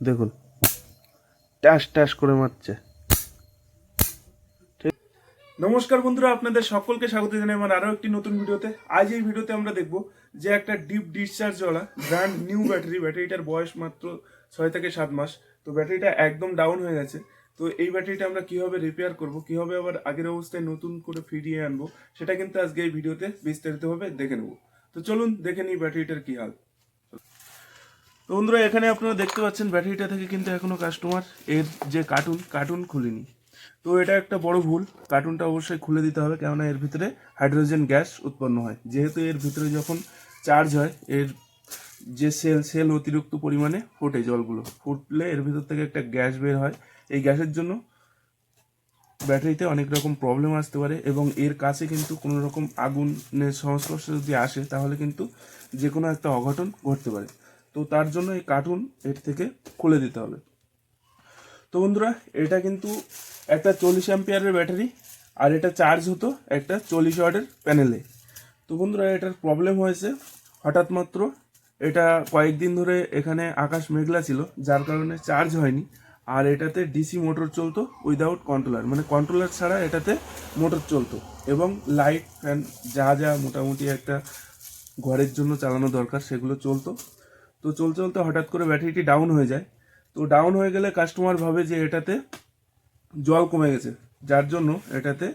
দেখুন। ট্যাস ট্যাস করে মারছে। নমস্কার বন্ধুরা, আপনাদের সকলকে স্বাগত জানাই আমার আরও একটি নতুন ভিডিওতে। আজ এই ভিডিওতে আমরা দেখব যে একটা ডিপ ডিসচার্জ ডিসচার্জওয়ালা ব্র্যান্ড নিউ ব্যাটারি ব্যাটারিটার বয়স মাত্র ছয় থেকে সাত মাস। তো ব্যাটারিটা একদম ডাউন হয়ে গেছে। তো এই ব্যাটারিটা আমরা কীভাবে রিপেয়ার করব, কীভাবে আবার আগের অবস্থায় নতুন করে ফিরিয়ে আনব, সেটা কিন্তু আজকে এই ভিডিওতে বিস্তারিতভাবে দেখে নেব। তো চলুন দেখে নিই ব্যাটারিটার কী হাল। তো বন্ধুরা, এখানে আপনারা দেখতে পাচ্ছেন ব্যাটারিটা থেকে কিন্তু এখনও কাস্টমার এর যে কার্টুন কার্টুন খুলিনি। তো এটা একটা বড় ভুল। কার্টুনটা অবশ্যই খুলে দিতে হবে, কেননা এর ভিতরে হাইড্রোজেন গ্যাস উৎপন্ন হয়। যেহেতু এর ভিতরে যখন চার্জ হয়, এর যে সেল সেল অতিরিক্ত পরিমাণে ফোটে জলগুলো। ফুটলে এর ভিতর থেকে একটা গ্যাস বের হয়। এই গ্যাসের জন্য ব্যাটারিতে অনেক রকম প্রবলেম আসতে পারে এবং এর কাছে কিন্তু কোনো রকম আগুনের সংস্পর্শে যদি আসে, তাহলে কিন্তু যে কোনো একটা অঘটন ঘটতে পারে। তো তার জন্য এই কার্টুন এর থেকে খুলে দিতে হবে। তো বন্ধুরা, এটা কিন্তু একটা চল্লিশ অ্যাম্পিয়ারের ব্যাটারি আর এটা চার্জ হতো একটা চল্লিশ ওয়াটের প্যানেলে তো বন্ধুরা, এটার প্রবলেম হয়েছে। হঠাৎ মাত্র এটা কয়েকদিন ধরে এখানে আকাশ মেঘলা ছিল, যার কারণে চার্জ হয়নি। আর এটাতে ডিসি মোটর চলতো উইদাউট কন্ট্রোলার মানে কন্ট্রোলার ছাড়া এটাতে মোটর চলতো। এবং লাইট ফ্যান যা যা মোটামুটি একটা ঘরের জন্য চালানো দরকার, সেগুলো চলতো। তো চলতে চলতে হঠাৎ করে ব্যাটারিটি ডাউন হয়ে যায়। তো ডাউন হয়ে গেলে কাস্টমার ভাবে যে এটাতে জল কমে গেছে, যার জন্য এটাতে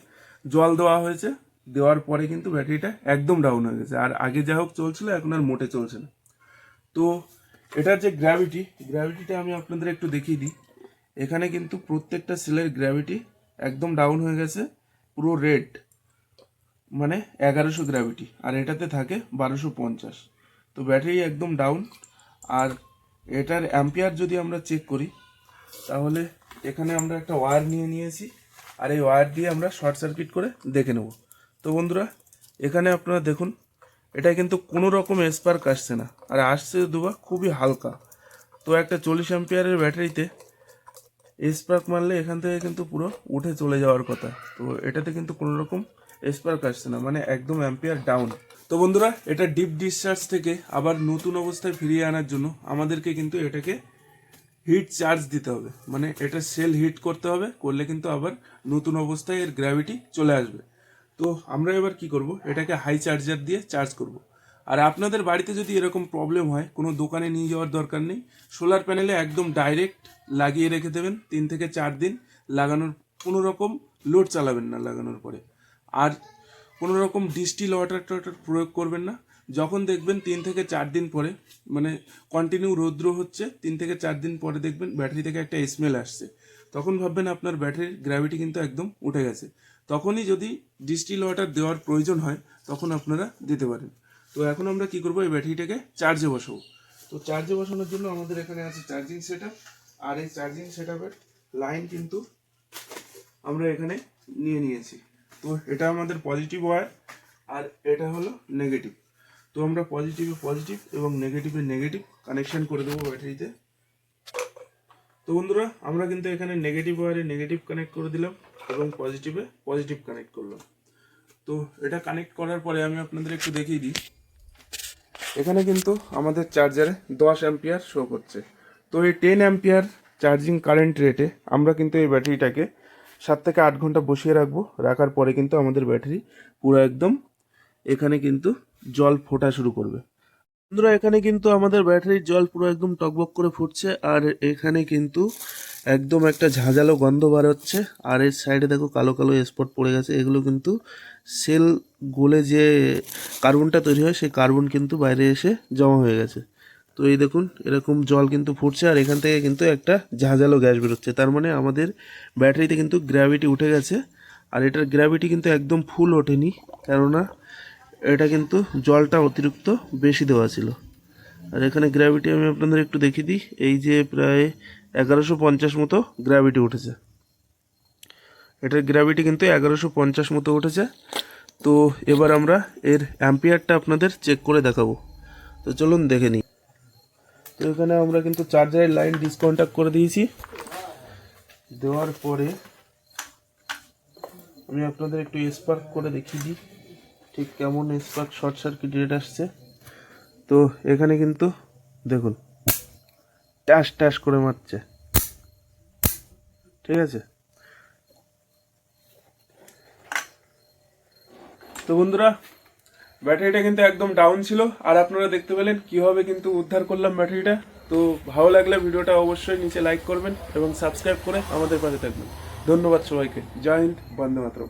জল দেওয়া হয়েছে। দেওয়ার পরে কিন্তু ব্যাটারিটা একদম ডাউন হয়ে গেছে। আর আগে যা হোক চলছিল, এখন আর মোটে চলছে না। তো এটার যে গ্র্যাভিটি গ্র্যাভিটিটা আমি আপনাদের একটু দেখিয়ে দিই। এখানে কিন্তু প্রত্যেকটা সেলের গ্র্যাভিটি একদম ডাউন হয়ে গেছে, পুরো রেড মানে এগারোশো গ্র্যাভিটি আর এটাতে থাকে বারোশো পঞ্চাশ। তো ব্যাটারি একদম ডাউন আর এটার অ্যাম্পিয়ার যদি আমরা চেক করি, তাহলে এখানে আমরা একটা ওয়্যার নিয়ে নিয়েছি, আর এই ওয়্যার দিয়ে আমরা শর্ট সার্কিট করে দেখে নেব। তো বন্ধুরা, এখানে আপনারা দেখুন, এটা কিন্তু কোনো রকম স্পার্ক আসছে না, আর আসছে দুবা খুবই হালকা। তো একটা চল্লিশ অ্যাম্পিয়ারের ব্যাটারিতে স্পার্ক মারলে এখান থেকে কিন্তু পুরো উঠে চলে যাওয়ার কথা। তো এটাতে কিন্তু কোনো রকম স্পার্ক আসছে না মানে একদম অ্যাম্পিয়ার ডাউন তো বন্ধুরা, এটা ডিপ ডিসচার্জ থেকে আবার নতুন অবস্থায় ফিরিয়ে আনার জন্য আমাদেরকে কিন্তু এটাকে হিট চার্জ দিতে হবে। মানে এটা সেল হিট করতে হবে, করলে কিন্তু আবার নতুন অবস্থায় এর গ্র্যাভিটি চলে আসবে। তো আমরা এবার কি করব? এটাকে হাই চার্জার দিয়ে চার্জ করব। আর আপনাদের বাড়িতে যদি এরকম প্রবলেম হয়, কোনো দোকানে নিয়ে যাওয়ার দরকার নেই সোলার প্যানেলে একদম ডাইরেক্ট লাগিয়ে রেখে দেবেন, তিন থেকে চার দিন, লাগানোর কোনো রকম লোড চালাবেন না লাগানোর পরে। আর কোনো রকম ডিস্টিল ওয়াটার টাটার প্রয়োগ করবেন না। যখন দেখবেন তিন থেকে চার দিন পরে মানে কন্টিনিউ রৌদ্র হচ্ছে, তিন থেকে চার দিন পরে দেখবেন ব্যাটারি থেকে একটা স্মেল আসছে। তখন ভাববেন আপনার ব্যাটারির গ্র্যাভিটি কিন্তু একদম উঠে গেছে। তখনই যদি ডিস্টিল ওয়াটার দেওয়ার প্রয়োজন হয়, তখন আপনারা দিতে পারেন। তো এখন আমরা কি করব, এই ব্যাটারিটাকে চার্জে বসাবো। তো চার্জে বসানোর জন্য আমাদের এখানে আছে চার্জিং সেট আর এই চার্জিং সেট লাইন কিন্তু আমরা এখানে নিয়ে নিয়েছি। তো এটা আমাদের পজিটিভ ওয়্যার আর এটা হলো নেগেটিভ তো আমরা পজিটিভে পজিটিভ এবং নেগেটিভে নেগেটিভ কানেকশন করে দেবো ব্যাটারিতে তো। বন্ধুরা, আমরা কিন্তু এখানে নেগেটিভ ওয়্যারে নেগেটিভ কানেক্ট করে দিলাম এবং পজিটিভে পজিটিভ কানেক্ট করলাম। তো এটা কানেক্ট করার পরে আমি আপনাদের একটু দেখিয়ে দিই। এখানে কিন্তু আমাদের চার্জারে দশ অ্যাম্পিয়ার শো করছে। তো এই টেন অ্যাম্পিয়ার চার্জিং কারেন্ট রেটে আমরা কিন্তু এই ব্যাটারিটাকে সাত থেকে আট ঘণ্টা বসিয়ে রাখব। রাখার পরে কিন্তু আমাদের ব্যাটারি পুরো একদম এখানে কিন্তু জল ফোটা শুরু করবে। বন্ধুরা, এখানে কিন্তু আমাদের ব্যাটারির জল পুরো একদম টকবক করে ফুটছে আর এখানে কিন্তু একদম একটা ঝাঁঝালো গন্ধ বার হচ্ছে। আর এর সাইডে দেখো কালো কালো স্পট পড়ে গেছে। এগুলো কিন্তু সেল গলে যে কার্বনটা তৈরি হয়, সেই কার্বন কিন্তু বাইরে এসে জমা হয়ে গেছে। তো এই দেখুন, এরকম জল কিন্তু ফুটছে আর এখান থেকে কিন্তু একটা ঝাঁঝালো গ্যাস বেরোচ্ছে। তার মানে আমাদের ব্যাটারিতে কিন্তু গ্র্যাভিটি উঠে গেছে আর এটার গ্র্যাভিটি কিন্তু একদম ফুল ওঠেনি কেননা এটা কিন্তু জলটা অতিরিক্ত বেশি দেওয়া ছিল। আর এখানে গ্র্যাভিটি আমি আপনাদের একটু দেখিয়ে দিই, এই যে প্রায় এগারোশো পঞ্চাশ মতো গ্র্যাভিটি উঠেছে। এটার গ্র্যাভিটি কিন্তু এগারোশো পঞ্চাশ মতো উঠেছে। তো এবার আমরা এর অ্যাম্পিয়ারটা আপনাদের চেক করে দেখাবো। তো চলুন দেখে নিই। তো এখানে আমরা কিন্তু চার্জারের লাইন ডিসকন্ট্যাক্ট করে দিয়েছি। দেওয়ার পরে আমি আপনাদের একটু স্পার্ক করে দেখিয়ে দিই, ঠিক কেমন স্পার্ক শর্ট সার্কিট রেট আসছে। তো এখানে কিন্তু দেখুন ট্যাস ট্যাস করে মারছে। ঠিক আছে? তো বন্ধুরা ব্যাটারিটা কিন্তু একদম ডাউন ছিল। আর আপনারা দেখতে পেলেন কীভাবে কিন্তু উদ্ধার করলাম ব্যাটারিটা। তো ভালো লাগলে ভিডিওটা অবশ্যই নিচে লাইক করবেন এবং সাবস্ক্রাইব করে আমাদের পাশে থাকবেন। ধন্যবাদ সবাইকে। জয় হিন্দ, বন্দে মাতরম।